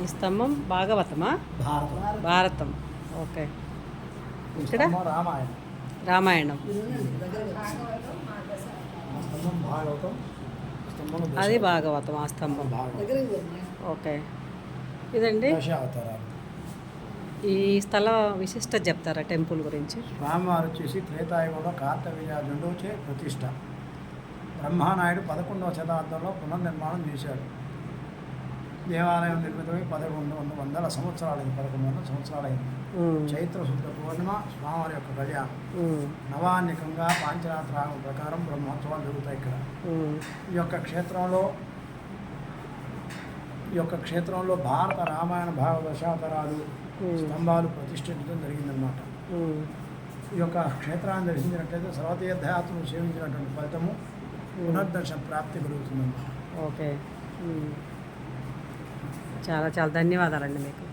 ఈ స్తంభం భాగవతమా? భారతం. భారతం. ఓకే. ఇక్కడ? రామాయణం. అది భాగవతం ఆ స్తంభం. ఓకే. ఇదండి? ఈ స్థల విశిష్టత చెప్తారా టెంపుల్ గురించి? స్వామివారు వచ్చేసి త్రేతాయుగంలో కార్తవీర్యాజుండోచే ప్రతిష్ట. బ్రహ్మానాయుడు పదకొండవ శతాబ్దంలో పునర్నిర్మాణం చేశాడు. దేవాలయం నిర్మితమై పదకొండు వంద వందల సంవత్సరాలైంది. పదకొండు వందల సంవత్సరాలైంది. చైత్ర శుద్ధ పూర్ణిమ స్వామివారి యొక్క కళ్యాణం. ఉమ్, నవాన్నికంగా పాంచరాత్రాగం ప్రకారం బ్రహ్మోత్సవాలు జరుగుతాయి ఇక్కడ. ఈ యొక్క క్షేత్రంలో ఈ యొక్క క్షేత్రంలో భారత రామాయణ భాగవత దశావతారాలు ఉమ్, స్తంభాలు ప్రతిష్ఠించడం జరిగిందనమాట ఈ యొక్క క్షేత్రాన్ని దర్శించినట్లయితే సర్వతీర్థయాత్రను సేవించినటువంటి ఫలితము పునర్దర్శన ప్రాప్తి కలుగుతుందన్నమాట. ఓకే. చాలా చాలా ధన్యవాదాలండి మీకు.